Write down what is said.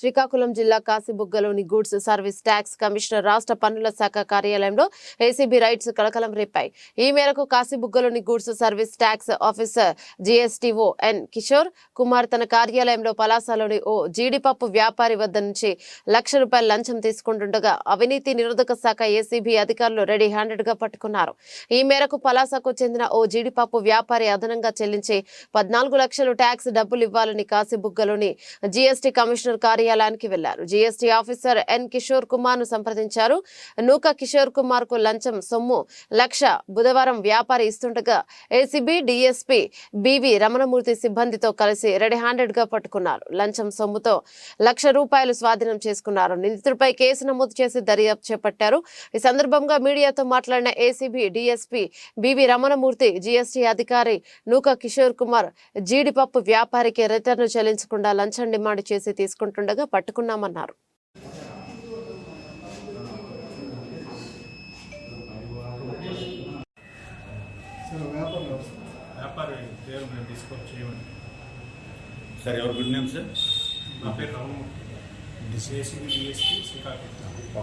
శ్రీకాకుళం జిల్లా కాశీబుగ్గలోని goods service tax commissioner రాష్ట్ర పన్నుల శాఖ కార్యాలయంలో ఏసీబీ రైట్స్ కలకలం రేపాయి. ఈ మేరకు కాశీబుగ్గలోని goods service tax officer GSTO N Kishore Kumar తన కార్యాలయంలో పలాసలోని ఓ జీడిపప్పు వ్యాపారి వద్ద నుంచి లక్ష రూపాయల లంచం తీసుకుంటుండగా అవినీతి నిరోధక శాఖ ఏసీబీ అధికారులు రెడీ హ్యాండెడ్గా పట్టుకున్నారు. ఈ మేరకు పలాసకు చెందిన ఓ జీడిపప్పు వ్యాపారి అదనంగా చెల్లించి పద్నాలుగు లక్షలు ట్యాక్స్ డబ్బులు ఇవ్వాలని కాశీబుగ్గలోని జీఎస్టీ కమిషనర్ కార్యాలయం కార్యాలయానికి వెళ్ళారు. జీఎస్టీ ఆఫీసర్ ఎన్ కిషోర్ కుమార్ను సంప్రదించారు. నూక కిషోర్ కుమార్కు లంచం సొమ్ము లక్ష బుధవారం వ్యాపారి ఇస్తుండగా ACB DSP B V Ramanamurthy సిబ్బందితో కలిసి రెడీ హ్యాండెడ్గా పట్టుకున్నారు. లంచం సొమ్ముతో లక్ష రూపాయలు స్వాధీనం చేసుకున్నారు. నిందితుడిపై కేసు నమోదు చేసి దర్యాప్తు చేపట్టారు. ఈ సందర్భంగా మీడియాతో మాట్లాడిన ACB DSP B V Ramanamurthy GST అధికారి నూక కిషోర్ కుమార్ జీడిపప్పు వ్యాపారికి రిటర్న్ చెల్లించకుండా లంచం డిమాండ్ చేసి తీసుకుంటుండగా పట్టుకున్నామన్నారు. సార్ ఎవరు గుడ్ నేమ్ సార్? నా పేరు రామమూర్తి. డిసిఎస్సి డిఎస్పీ శ్రీకాకుళం.